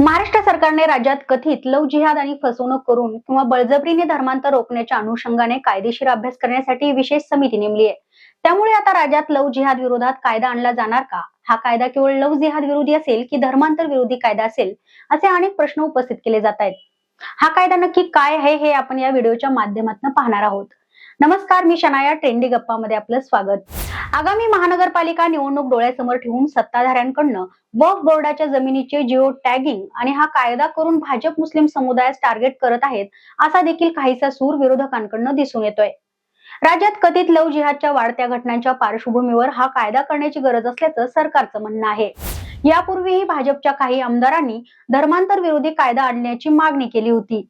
महाराष्ट्र सरकारने राज्यात कथित लव जिहाद आणि फसवणूक करून किंवा बळजबरीने धर्मांतर रोखण्याच्या अनुषंगाने कायदेशीर अभ्यास करण्यासाठी विशेष समिती नेमली आहे. त्यामुळे आता राज्यात लव जिहाद विरोधात कायदा आणला जाणार का? हा कायदा केवळ लव जिहाद विरोधी असेल की धर्मांतर विरोधी कायदा असेल? असे अनेक प्रश्न उपस्थित केले जात आहेत. हा कायदा नक्की काय आहे हे आपण या व्हिडिओच्या माध्यमातून पाहणार आहोत. नमस्कार मी शनाया ट्रेंडी गप्पामध्ये आपलं स्वागत. आगामी महानगरपालिका निवडणूक डोळ्यासमोर ठेवून सत्ताधाऱ्यांकडनं वक्फ बोर्डाच्या जमिनीचे जिओ टॅगिंग आणि हा कायदा करून भाजप मुस्लिम समुदायास टार्गेट करत आहेत असा देखील काहीसा सूर विरोधकांकडनं दिसून येतोय. राज्यात कथित लव जिहादच्या वाढत्या घटनांच्या पार्श्वभूमीवर हा कायदा करण्याची गरज असल्याचं सरकारचं म्हणणं आहे. यापूर्वीही भाजपच्या काही आमदारांनी धर्मांतर विरोधी कायदा आणण्याची मागणी केली होती.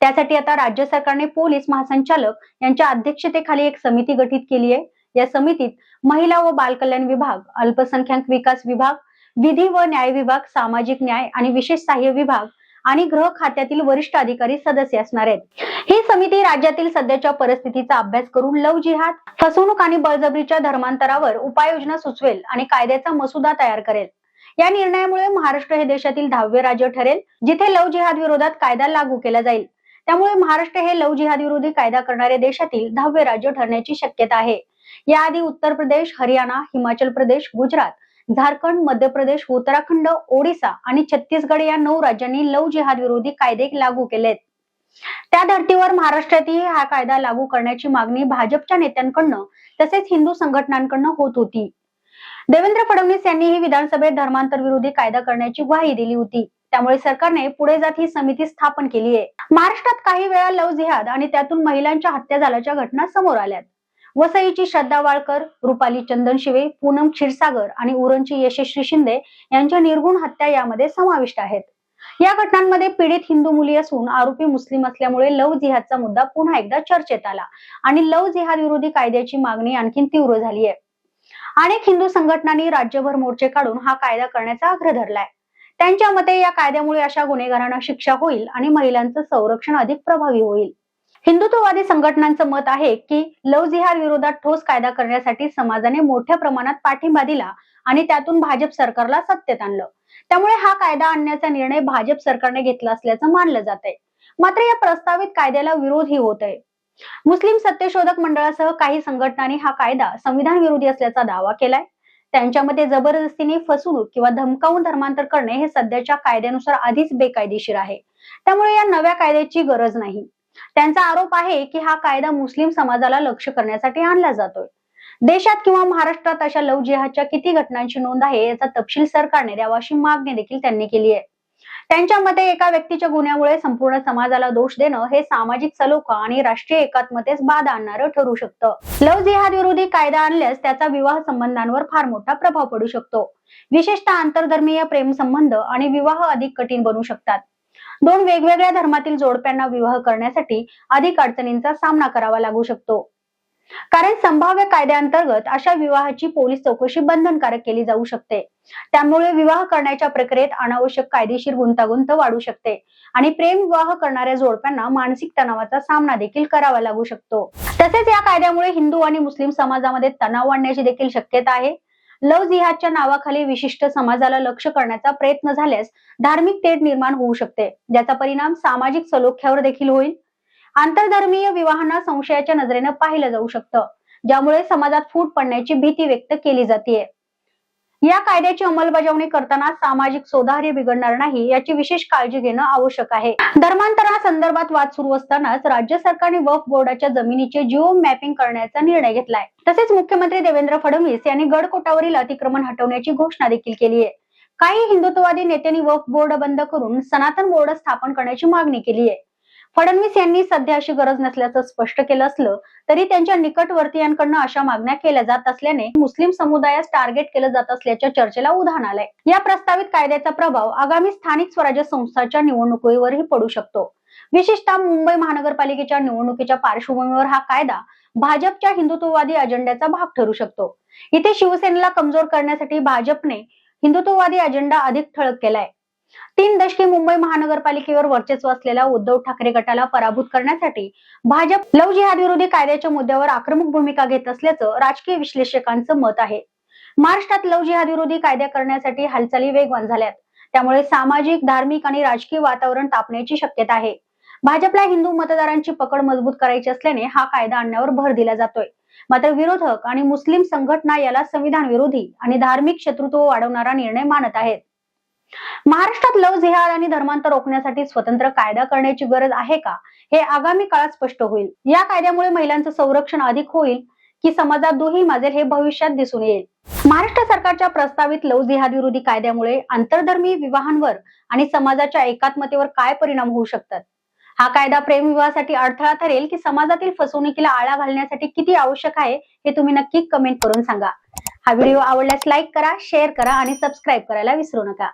त्यासाठी आता राज्य सरकारने पोलीस महासंचालक यांच्या अध्यक्षतेखाली एक समिती गठीत केली आहे. या समितीत महिला व बालकल्याण विभाग अल्पसंख्याक विकास विभाग विधी व न्याय विभाग सामाजिक न्याय आणि विशेष सहाय्य विभाग आणि गृह खात्यातील वरिष्ठ अधिकारी सदस्य असणार आहेत. ही समिती राज्यातील सध्याच्या परिस्थितीचा अभ्यास करून लव जिहाद फसवणूक आणि बळजबरीच्या धर्मांतरावर उपाययोजना सुचवेल आणि कायद्याचा मसुदा तयार करेल. या निर्णयामुळे महाराष्ट्र हे देशातील दहावे राज्य ठरेल जिथे लव जिहाद विरोधात कायदा लागू केला जाईल. त्यामुळे महाराष्ट्र हे लव जिहाद विरोधी कायदा करणारे देशातील दहावे राज्य ठरण्याची शक्यता आहे. याआधी उत्तर प्रदेश हरियाणा हिमाचल प्रदेश गुजरात झारखंड मध्य प्रदेश उत्तराखंड ओडिसा आणि छत्तीसगड या नऊ राज्यांनी लव जिहाद विरोधी कायदे लागू केलेत. त्या धर्तीवर महाराष्ट्रातही हा कायदा लागू करण्याची मागणी भाजपच्या नेत्यांकडनं तसेच हिंदू संघटनांकडनं होत होती. देवेंद्र फडणवीस यांनीही विधानसभेत धर्मांतर विरोधी कायदा करण्याची ग्वाही दिली होती. त्यामुळे सरकारने पुढे जात ही समिती स्थापन केली आहे. महाराष्ट्रात काही वेळा लव जिहाद आणि त्यातून महिलांच्या हत्या झाल्याच्या घटना समोर आल्यात. वसईची श्रद्धा वाळकर रुपाली चंदन शिवे पूनम क्षीरसागर आणि उरणची यशस्वी शिंदे यांच्या निर्गुण हत्या यामध्ये समाविष्ट आहेत. या घटनांमध्ये पीडित हिंदू मुली असून आरोपी मुस्लिम असल्यामुळे लव जिहादचा मुद्दा पुन्हा एकदा चर्चेत आला आणि लव जिहाद विरोधी कायद्याची मागणी आणखी तीव्र झाली आहे. अनेक हिंदू संघटनांनी राज्यभर मोर्चे काढून हा कायदा करण्याचा आग्रह धरलाय. त्यांच्या मते या कायद्यामुळे अशा गुन्हेगारांना शिक्षा होईल आणि महिलांचं संरक्षण अधिक प्रभावी होईल. हिंदुत्ववादी संघटनांचं मत आहे की लव जिहार विरोधात ठोस कायदा करण्यासाठी समाजाने मोठ्या प्रमाणात पाठिंबा दिला आणि त्यातून भाजप सरकारला सत्तेत आणलं. त्यामुळे हा कायदा आणण्याचा निर्णय भाजप सरकारने घेतला असल्याचं मानलं जात आहे. मात्र या प्रस्तावित कायद्याला विरोधही होत आहे. मुस्लिम सत्यशोधक मंडळासह काही संघटनांनी हा कायदा संविधान विरोधी असल्याचा दावा केलाय. त्यांच्यामध्ये जबरदस्तीने फसवणूक किंवा धमकावून धर्मांतर करणे हे सध्याच्या कायद्यानुसार आधीच बेकायदेशीर आहे. त्यामुळे या नव्या कायद्याची गरज नाही. त्यांचा आरोप आहे की हा कायदा मुस्लिम समाजाला लक्ष करण्यासाठी आणला जातोय. देशात किंवा महाराष्ट्रात अशा लव जिहादच्या किती घटनांची नोंद आहे याचा तपशील सरकारने द्यावा अशी मागणी देखील त्यांनी केली आहे. त्यांच्या मते एका व्यक्तीच्या गुन्ह्यामुळे संपूर्ण समाजाला दोष देणं हे सामाजिक सलोखा आणि राष्ट्रीय एकात्मतेस बाधा आणणारं ठरू शकतं. लव जिहाद विरोधी कायदा आणल्यास त्याचा विवाह संबंधांवर फार मोठा प्रभाव पडू शकतो. विशेषतः आंतरधर्मीय प्रेम संबंध आणि विवाह अधिक कठीण बनू शकतात. दोन वेगवेगळ्या धर्मातील जोडप्यांना विवाह करण्यासाठी अधिक अडचणींचा सामना करावा लागू शकतो. कारण संभाव्य कायद्याअंतर्गत अशा विवाहाची पोलीस चौकशी बंधनकारक केली जाऊ शकते. त्यामुळे विवाह करण्याच्या प्रक्रियेत अनावश्यक कायदेशीर गुंतागुंत वाढू शकते आणि प्रेम विवाह करणाऱ्या जोडप्यांना मानसिक तणावाचा सामना देखील करावा लागू शकतो. तसेच या कायद्यामुळे हिंदू आणि मुस्लिम समाजामध्ये तणाव वाढण्याची देखील शक्यता आहे. लव जिहादच्या नावाखाली विशिष्ट समाजाला लक्ष करण्याचा प्रयत्न झाल्यास धार्मिक तेढ निर्माण होऊ शकते ज्याचा परिणाम सामाजिक सलोख्यावर देखील होईल. आंतरधर्मीय विवाहांना संशयाच्या नजरेनं पाहिलं जाऊ शकतं ज्यामुळे समाजात फूट पडण्याची भीती व्यक्त केली जाते या कायद्याची अंमलबजावणी करताना सामाजिक सौहार्द बिघडणार नाही याची विशेष काळजी घेणं आवश्यक आहे. धर्मांतरासंदर्भात वाद सुरू असतानाच राज्य सरकारने वफ बोर्डाच्या जमिनीचे जिओ मॅपिंग करण्याचा निर्णय घेतलाय. तसेच मुख्यमंत्री देवेंद्र फडणवीस यांनी गडकोटावरील अतिक्रमण हटवण्याची घोषणा देखील केली आहे. काही हिंदुत्ववादी नेत्यांनी वफ बोर्ड बंद करून सनातन बोर्ड स्थापन करण्याची मागणी केली आहे. फडणवीस यांनी सध्या अशी गरज नसल्याचं स्पष्ट केलं असलं तरी त्यांच्या निकटवर्तीयांकडनं अशा मागण्या केल्या जात असल्याने मुस्लिम समुदायास टार्गेट केलं जात असल्याच्या चर्चेला उधाण आलंय. या प्रस्तावित कायद्याचा प्रभाव आगामी स्थानिक स्वराज्य संस्थांच्या निवडणुकीवरही पडू शकतो. विशेषतः मुंबई महानगरपालिकेच्या निवडणुकीच्या पार्श्वभूमीवर हा कायदा भाजपच्या हिंदुत्ववादी अजेंड्याचा भाग ठरू शकतो. इथे शिवसेनेला कमजोर करण्यासाठी भाजपने हिंदुत्ववादी अजेंडा अधिक ठळक केलाय. तीन दशके मुंबई महानगरपालिकेवर वर्चस्व असलेल्या उद्धव ठाकरे गटाला पराभूत करण्यासाठी भाजप लव जिहाद विरोधी कायद्याच्या मुद्द्यावर आक्रमक भूमिका घेत असल्याचं राजकीय विश्लेषकांचं मत आहे. महाराष्ट्रात लव जिहाद विरोधी कायदा करण्यासाठी हालचाली वेगवान झाल्यात. त्यामुळे सामाजिक धार्मिक आणि राजकीय वातावरण तापण्याची शक्यता आहे. भाजपला हिंदू मतदारांची पकड मजबूत करायची असल्याने हा कायदा आणण्यावर भर दिला जातोय. मात्र विरोधक आणि मुस्लिम संघटना याला संविधान विरोधी आणि धार्मिक शत्रुत्व वाढवणारा निर्णय मानत आहेत. महाराष्ट्रात लव जिहाद आणि धर्मांतर रोखण्यासाठी स्वतंत्र कायदा करण्याची गरज आहे का? हे आगामी काळात स्पष्ट होईल. या कायद्यामुळे महिलांचं संरक्षण अधिक होईल की समाजात दुही माजेल हे भविष्यात दिसून येईल. महाराष्ट्र सरकारच्या प्रस्तावित लव जिहाद विरोधी कायद्यामुळे आंतरधर्मी विवाहांवर आणि समाजाच्या एकात्मतेवर काय परिणाम होऊ शकतात? हा कायदा प्रेमविवाहासाठी अडथळा ठरेल की समाजातील फसवणुकीला आळा घालण्यासाठी किती आवश्यक आहे हे तुम्ही नक्की कमेंट करून सांगा. हा व्हिडिओ आवडल्यास लाईक करा शेअर करा आणि सबस्क्राईब करायला विसरू नका.